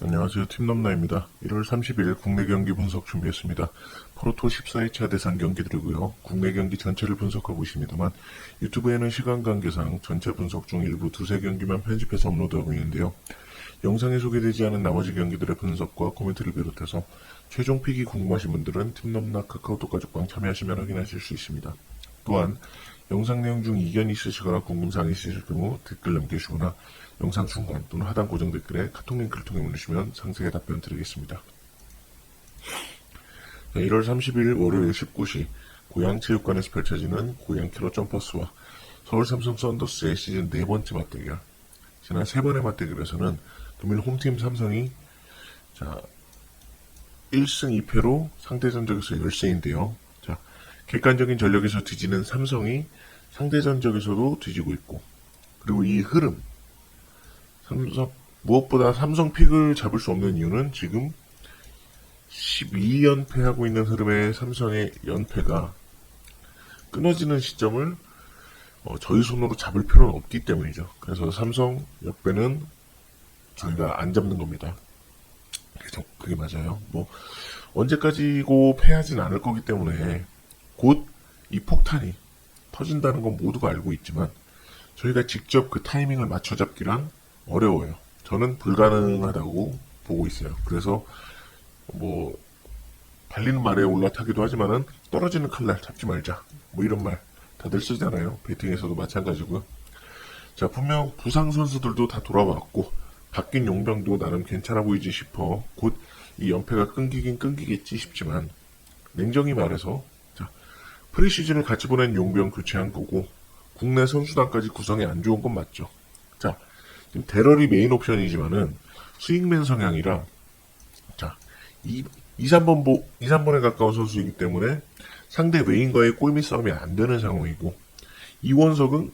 안녕하세요. 팀넘나입니다. 1월 30일 국내 경기 분석 준비했습니다. 프로토 14회차 대상 경기들이고요. 국내 경기 전체를 분석하고 있습니다만 유튜브에는 시간 관계상 전체 분석 중 일부 두세 경기만 편집해서 업로드하고 있는데요. 영상에 소개되지 않은 나머지 경기들의 분석과 코멘트를 비롯해서 최종 픽이 궁금하신 분들은 팀넘나 카카오톡 가족방 참여하시면 확인하실 수 있습니다. 또한 영상 내용 중 이견이 있으시거나 궁금사항이 있으실 경우 댓글 남겨주시거나 영상 중간 또는 하단 고정 댓글에 카톡 링크를 통해 보내주시면 상세하게 답변 드리겠습니다. 네, 1월 30일 월요일 19시 고양체육관에서 펼쳐지는 고양 키로 점퍼스와 서울 삼성 썬더스의 시즌 네 번째 맞대결. 지난 세 번의 맞대결에서는 금일 홈팀 삼성이 자 1승 2패로 상대 전적에서 열세인데요. 자, 객관적인 전력에서 뒤지는 삼성이 상대 전적에서도 뒤지고 있고, 그리고 이 흐름, 삼성, 무엇보다 삼성 픽을 잡을 수 없는 이유는 지금 12연패하고 있는 흐름의 삼성의 연패가 끊어지는 시점을 어, 저희 손으로 잡을 필요는 없기 때문이죠. 그래서 삼성 역배는 저희가 안 잡는 겁니다. 그게 맞아요. 뭐 언제까지고 패하진 않을 거기 때문에 곧 이 폭탄이 터진다는 건 모두가 알고 있지만 저희가 직접 그 타이밍을 맞춰 잡기란 어려워요. 저는 불가능하다고 보고 있어요. 그래서 뭐 달리는 말에 올라타기도 하지만은 떨어지는 칼날 잡지 말자. 뭐 이런 말 다들 쓰잖아요. 배팅에서도 마찬가지고요. 자 분명 부상 선수들도 다 돌아왔고 바뀐 용병도 나름 괜찮아 보이지 싶어 곧 이 연패가 끊기긴 끊기겠지 싶지만 냉정히 말해서 자 프리시즌을 같이 보낸 용병 교체한 거고 국내 선수단까지 구성이 안 좋은 건 맞죠. 자 지금 대럴이 메인 옵션이지만은 스윙맨 성향이라 자 2, 2, 3번 보, 2, 3번에 가까운 선수이기 때문에 상대 외인과의 골밑 싸움이 안 되는 상황이고 이원석은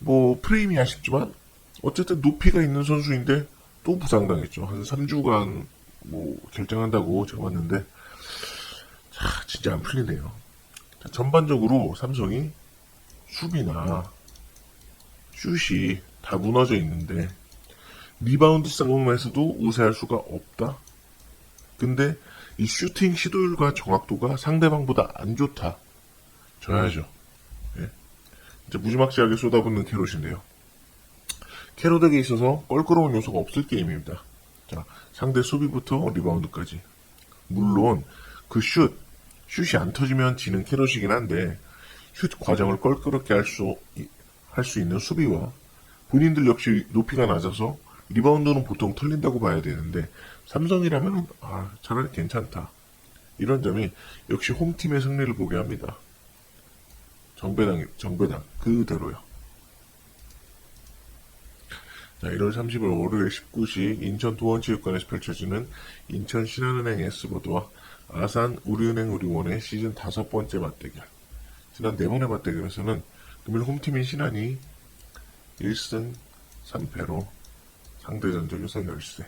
뭐 프레임이 아쉽지만 어쨌든 높이가 있는 선수인데 또 부상당했죠. 한 3주간 뭐 결정한다고 제가 봤는데 자, 진짜 안 풀리네요. 자, 전반적으로 삼성이 수비나 슛이 다 무너져 있는데 리바운드 싸움에서도 우세할 수가 없다. 근데 이 슈팅 시도율과 정확도가 상대방보다 안 좋다. 져야죠. 예. 이제 무지막지하게 쏟아붓는 캐롯인데요. 캐롯에게 있어서 껄끄러운 요소가 없을 게임입니다. 자, 상대 수비부터 리바운드까지. 물론 그 슛, 슛이 안 터지면 지는 캐롯이긴 한데 슛 과정을 껄끄럽게 할 수 할 수 있는 수비와 본인들 역시 높이가 낮아서 리바운드는 보통 털린다고 봐야 되는데 삼성이라면 아, 차라리 괜찮다. 이런 점이 역시 홈팀의 승리를 보게 합니다. 정배당 정배당 그대로요. 자, 1월 30일 월요일 19시 인천 도원체육관에서 펼쳐지는 인천 신한은행 S보드와 아산 우리은행 우리원의 시즌 다섯 번째 맞대결. 지난 네 번의 맞대결에서는 금일 홈팀인 신한이 1승 3패로 상대 전적에서 열세.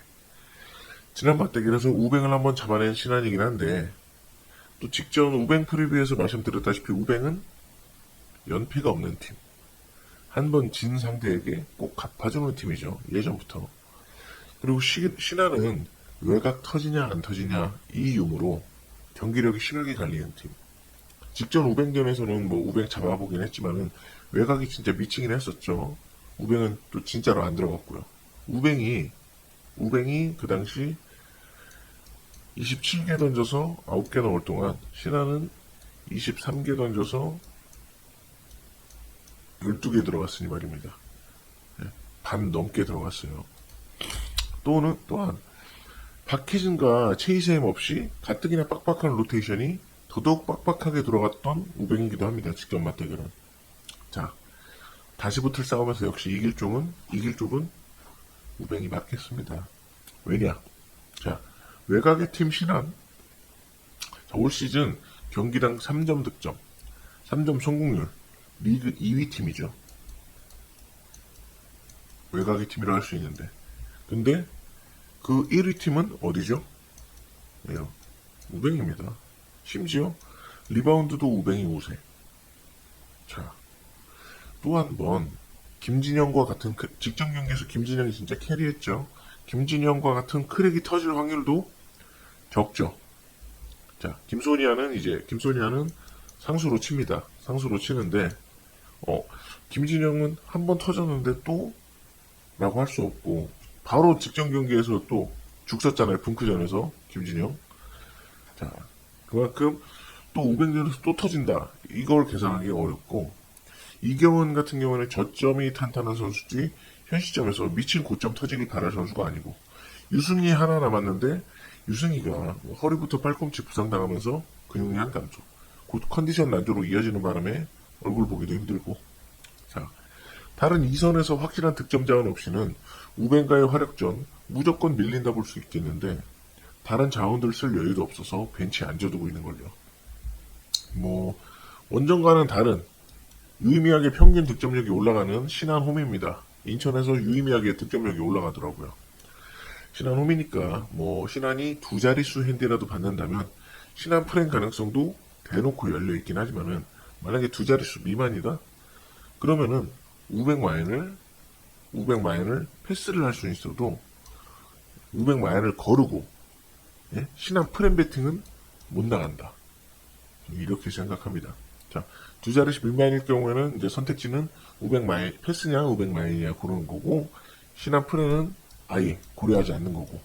지난 맞대결에서 우뱅을 한번 잡아낸 신한이긴 한데 또 직전 우뱅 프리뷰에서 말씀드렸다시피 우뱅은 연패가 없는 팀. 한 번 진 상대에게 꼭 갚아주는 팀이죠. 예전부터. 그리고 시, 신한은 외곽 터지냐 안 터지냐 이 이유로 경기력이 심하게 갈리는 팀. 직전 우뱅전에서는 뭐 우뱅 잡아보긴 했지만은 외곽이 진짜 미치긴 했었죠. 우뱅은 또 진짜로 안 들어갔고요. 우뱅이 우뱅이 그 당시 27개 던져서 9개 넣을 동안 신한은 23개 던져서 12개 들어갔으니 말입니다. 예, 반 넘게 들어갔어요. 또는 또한 박혜진과 체이셈 없이 가뜩이나 빡빡한 로테이션이 더더욱 빡빡하게 들어갔던 우병이기도 합니다. 직전 맞대결은. 자, 다시 붙을 싸움에서 역시 이길 쪽은 이길 쪽은 우병이 맞겠습니다. 왜냐? 자, 외곽의 팀 신한 자, 올 시즌 경기당 3점 득점, 3점 성공률 리그 2위 팀이죠. 외곽의 팀이라 할 수 있는데. 근데 그 1위 팀은 어디죠? 예요. 우뱅입니다. 심지어 리바운드도 우뱅이 우세. 자, 또 한 번 김진영과 같은 그 직전 경기에서 김진영이 진짜 캐리했죠. 김진영과 같은 크랙이 터질 확률도 적죠. 자, 김소니아는 이제 김소니아는 상수로 칩니다. 상수로 치는데 어, 김진영은 한 번 터졌는데 또 라고 할 수 없고 바로 직전 경기에서 또 죽었잖아요. 붕크전에서 김진영. 자, 그만큼 또 500년에서 또 터진다. 이걸 계산하기 어렵고 이경원 같은 경우는 저점이 탄탄한 선수지 현 시점에서 미친 고점 터지길 바랄 선수가 아니고 유승희 하나 남았는데 유승희가 허리부터 팔꿈치 부상당하면서 근육량 감소 곧 컨디션 난조로 이어지는 바람에 얼굴 보기도 힘들고 자 다른 이선에서 확실한 득점 자원 없이는 우벤가의 화력전 무조건 밀린다 볼 수 있겠는데 다른 자원들 쓸 여유도 없어서 벤치에 앉아두고 있는 걸요. 뭐 원정과는 다른 유의미하게 평균 득점력이 올라가는 신한 홈입니다. 인천에서 유의미하게 득점력이 올라가더라고요. 신한 홈이니까 뭐 신한이 두 자릿수 핸디라도 받는다면 신한 프랭 가능성도 대놓고 열려 있긴 하지만은 만약에 두 자릿수 미만이다 그러면은 500 마인을 500 마인을 패스를 할 수 있어도 500 마인을 거르고 예? 신한 프렌 배팅은 못 나간다. 이렇게 생각합니다. 자, 두 자릿수 미만일 경우에는 이제 선택지는 500 마일 패스냐 500 마일이냐 고르는 거고 신한 프렌은 아예 고려하지 않는 거고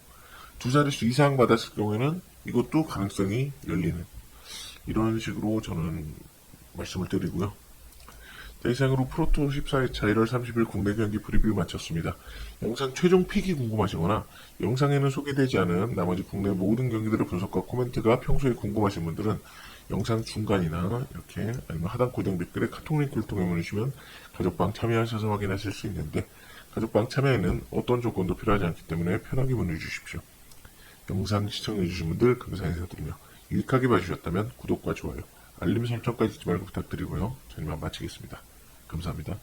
두 자릿수 이상 받았을 경우에는 이것도 가능성이 열리는 이런 식으로 저는 말씀을 드리고요. 자, 이상으로 프로토 14회차 1월 30일 국내 경기 프리뷰 마쳤습니다. 영상 최종 픽이 궁금하시거나 영상에는 소개되지 않은 나머지 국내 모든 경기들의 분석과 코멘트가 평소에 궁금하신 분들은 영상 중간이나 이렇게 아니면 하단 고정 댓글에 카톡 링크를 통해 보내주시면 가족방 참여하셔서 확인하실 수 있는데 가족방 참여에는 어떤 조건도 필요하지 않기 때문에 편하게 보내주십시오. 영상 시청해주신 분들 감사 인사드리며 유익하게 봐주셨다면 구독과 좋아요, 알림 설정까지 잊지 말고 부탁드리고요. 저는 이만 마치겠습니다. 감사합니다.